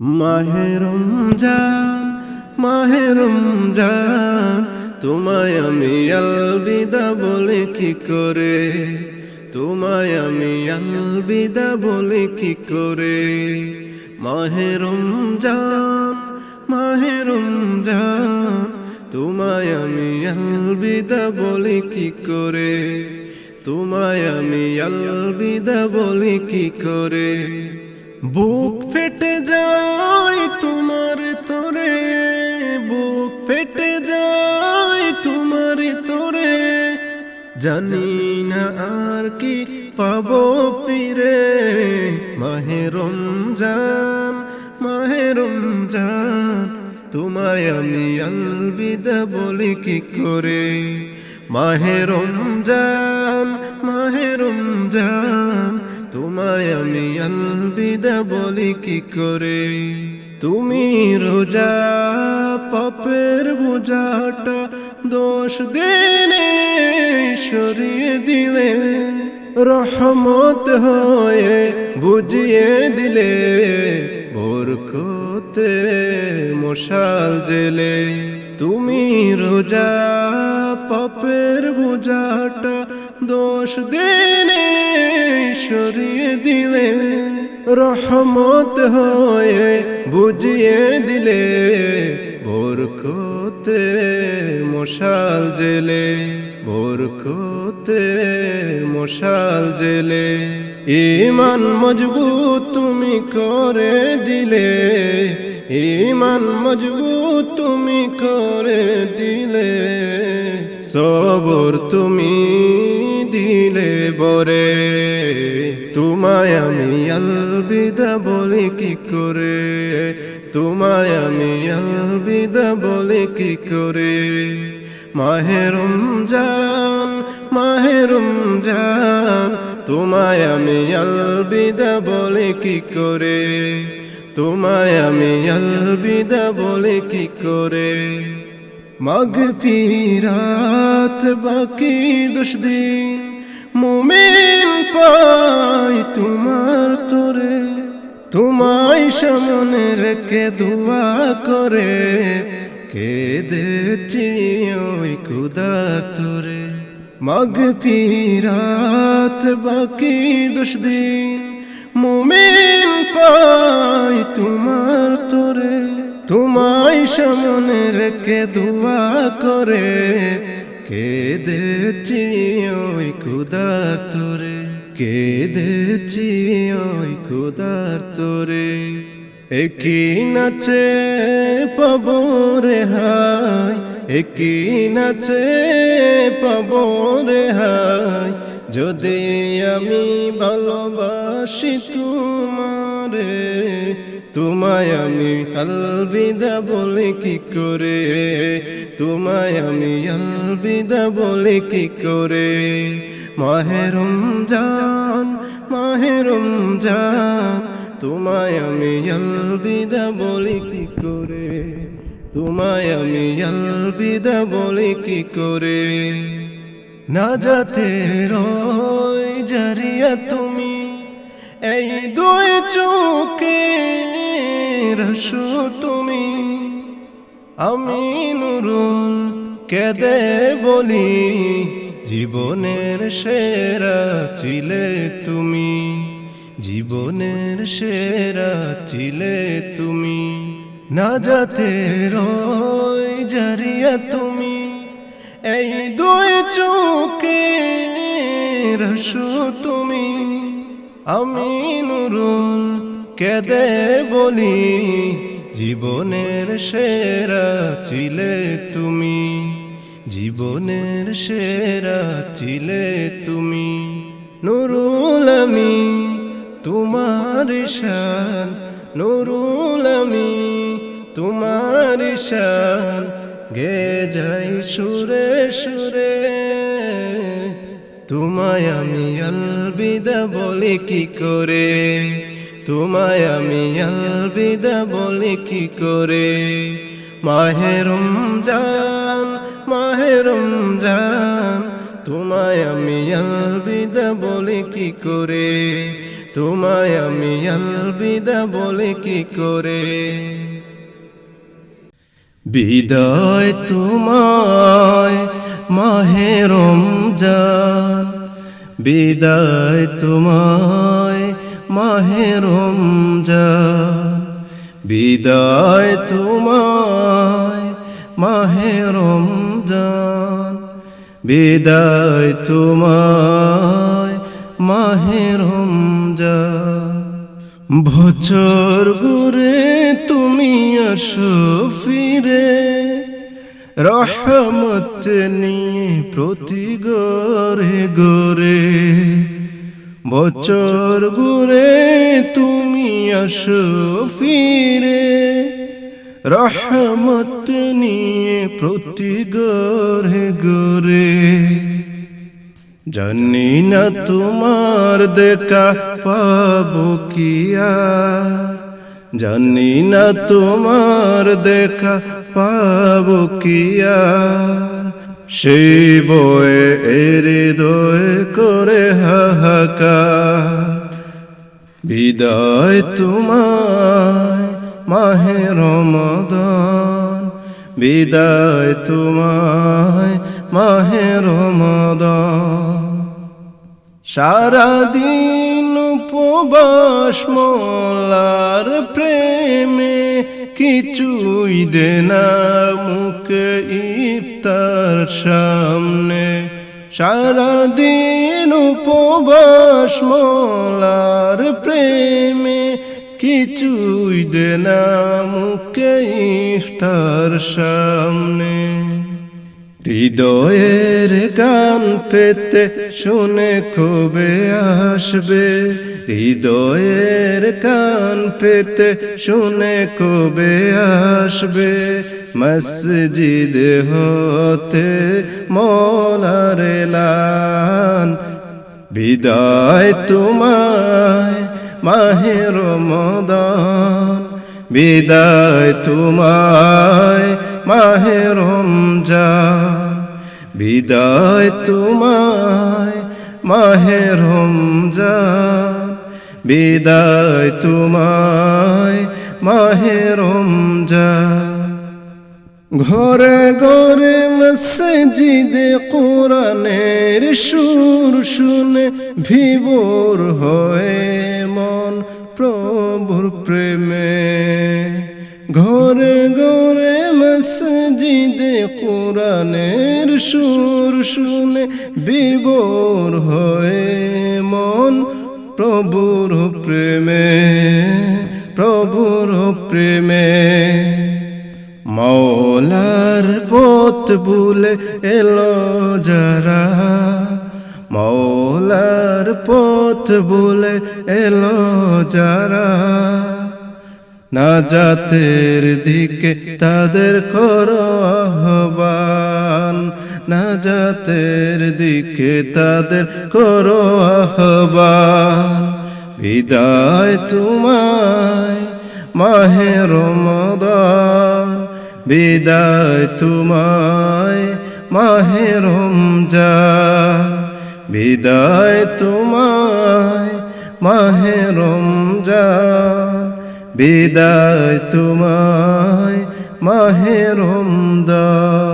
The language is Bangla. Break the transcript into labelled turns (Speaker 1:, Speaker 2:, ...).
Speaker 1: মাহেরম জান মাহেরম জান তোমায় আমি আলবিদা বলে কি করে? তোমায় আমি আলবিদা বলে কি করে? মাহেরম জান মাহেরম জান তোমায় আমি আলবিদা বলে কি করে? তোমায় আমি আলবিদা বলে কি করে? বুক ফেটে যায় তোমার তোরে, বুক ফেটে যায় তোমার তোরে। জানি না আর কি পাবো ফিরে মাহেরম জান মাহেরম জান তোমায় আমি আলবিদা বলি কি করে? মাহেরম জান মাহেরম জান তোমায় আমি আলবিদা বলি কি করে? তুমি রোজা পাপের বোঝাটা দোষ দিনে সরিয়ে দিলে, রহমত হয়ে বুঝিয়ে দিলে ভোরকতে মশাল জেলে। তুমি রোজা পাপের বোঝাটা দোষ দিনে সরিয়ে দিলে রহমত হয়ে বুঝিয়ে দিলে ভোরকতে মশাল জেলে ভোরকতে মশাল জেলে। ইমান মজবুত তুমি করে দিলে ইমান মজবুত তুমি করে দিলে। সবর তুমি দিলে বরে। তোমায় আমি আলবিদা বলি কি করে? তোমায় আমি আলবিদা বলি কি করে? মাহেরম জান মাহেরম জান তোমায় আমি আলবিদা বলি কি করে? তোমায় আমি আলবিদা বলি কি করে? মাগ ফিরাত বাকি দোষ দিন মুমিন পাই তোমার তোরে, তোমায় সামনে রেখে দোয়া করে। কেঁদেছি ওই কুদার তোরে মাগ ফিরাত বাকি দোষ দিন। মুমিন পাই তোমার তোরে, তোমায় সামনে রেখে দোয়া করে। কেঁদেছি ওই কুদার তোরে কেঁদেছি ওই কুদার তোরে। একই নাচে পাব রে হাই একই নাচে পাব রে হাই যদি আমি ভালোবাসি তোমারে, তোমায় আমি আলবিদা বলে কি করে? তোমায় আমি আলবিদা বলে কি করে? মাহেরম জান মাহেরম জান তোমায় আমি আলবিদা বলি কি করে? তোমায় আমি আলবিদা বলি কি করে? না যাতে রই জারিয়া তুমি, এই দুই চোখে রসো তুমি। আমি নুরুল কেদে বলি জীবনের সেরা ছিলে তুমি, জীবনের সেরা ছিলে তুমি। না যাতে রই জারিয়া তুমি, এই দুই চোখে রসো তুমি। আমি নুরুল কেদে বলি, জীবনের সেরা ছিলে তুমি। জীবনের সেরা ছিলে তুমি, নুরুল আমি তোমার শান নুরুল আমি তোমার শান গে যাই সুরে সুরে। তোমায় আমি আলবিদা বলি কি করে? তোমায় আমি আলবিদা বলি কি করে? মাহেরম জান মাহেরম জান তোমায় আমি আলবিদা বলি কি করে? তোমায় আমি আলবিদা বলে কি করে? বিদায় তোমায় মাহে রমজান, বিদায় তোমায় মাহে রমজান, বিদায় তোমায় মাহে রমজান। বিদায় তোমায় মাহে রমজান। বছর ঘুরে তুমি আসো ফিরে, রহমত নিয়ে প্রতি গরে গরে বছর ঘুরে তুমি আসো ফিরে রহমত নিয়ে প্রতি গরে গরে জানি না তোমার দেখা পাবো কিয়া জানি না তোমার দেখা পাবো কিয়া সেই বয়ে হৃদয় করে হাহাকার। বিদায় তোমায় মাহে রমদান, বিদায় তোমায় মাহে রমদান। সারাদিন উপবাস মোলার প্রেমে কিছুই দে না মুখে ইফতার সামনে। সারাদিন উপবাস মোলার প্রেমে কিছুই দে না মুখে ইফতার সামনে। হৃদয়ের গান পেতে শুনে খুবে আসবে। হৃদয়ের গান পেতে শুনে খুবে আসবে। মসজিদ হতে মোলার লান বিদায় তোমায় মাহে রমদান, বিদায় তোমায় মাহে রমজান, বিদায় তোমায় মাহে রমজান, বিদায় তোমায় মাহে রমজান। ঘরে ঘরে মসজিদে কোরআনের সুর শুনে ভিবর হয়ে প্রভুর প্রেমে। ঘরে ঘরে মসজিদে কোরআনের সুর শুনে বিবর হয়ে মন প্রভুর প্রেমে প্রভুর প্রেমে। মৌলার পথ বুলে এলো যারা মৌলার পথ বলে এলো যারা। না জাতের দিকে তাদের করো আহ্বান। না জাতের দিকে তাদের করো আহ্বান। বিদায় তোমায় মাহে রমদান। বিদায় তোমায় মাহে রমজান। বিদায় তোমায় মাহে রমজান। বিদায় তোমায় মাহে রমদান